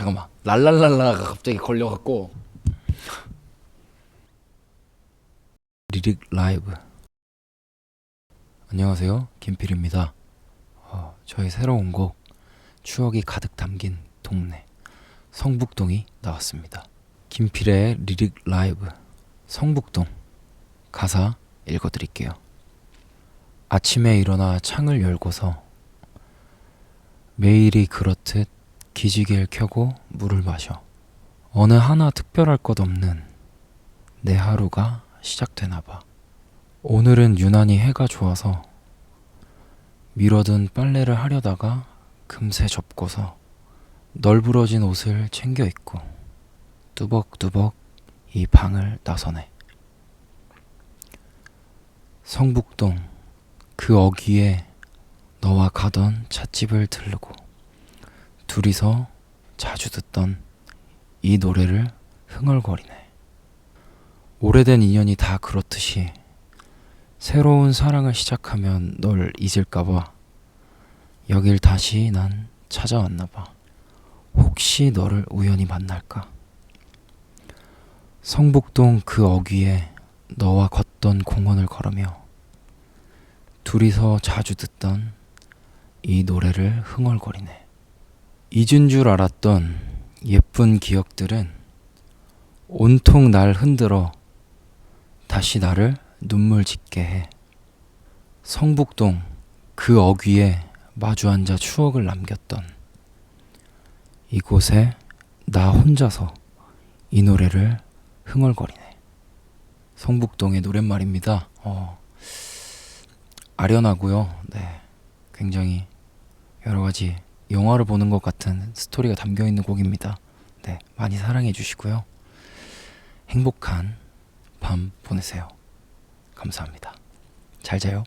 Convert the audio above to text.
잠깐만. 랄랄랄라가 갑자기 걸려갖고. 리릭 라이브. 안녕하세요. 김필입니다. 어, 저희 새로운 곡. 추억이 가득 담긴 동네. 성북동이 나왔습니다. 김필의 리릭 라이브. 성북동. 가사 읽어드릴게요. 아침에 일어나 창을 열고서 매일이 그렇듯 기지개를 켜고 물을 마셔. 어느 하나 특별할 것 없는 내 하루가 시작되나 봐. 오늘은 유난히 해가 좋아서 미뤄둔 빨래를 하려다가 금세 접고서 널브러진 옷을 챙겨 입고 뚜벅뚜벅 이 방을 나서네. 성북동 그 어귀에 너와 가던 찻집을 들르고 둘이서 자주 듣던 이 노래를 흥얼거리네. 오래된 인연이 다 그렇듯이 새로운 사랑을 시작하면 널 잊을까봐 여길 다시 난 찾아왔나봐. 혹시 너를 우연히 만날까? 성북동 그 어귀에 너와 걷던 공원을 걸으며 둘이서 자주 듣던 이 노래를 흥얼거리네. 잊은 줄 알았던 예쁜 기억들은 온통 날 흔들어 다시 나를 눈물 짓게 해. 성북동 그 어귀에 마주 앉아 추억을 남겼던 이곳에 나 혼자서 이 노래를 흥얼거리네. 성북동의 노랫말입니다. 어, 아련하고요. 네, 굉장히 여러 가지 영화를 보는 것 같은 스토리가 담겨 있는 곡입니다. 네, 많이 사랑해 주시고요. 행복한 밤 보내세요. 감사합니다. 잘 자요.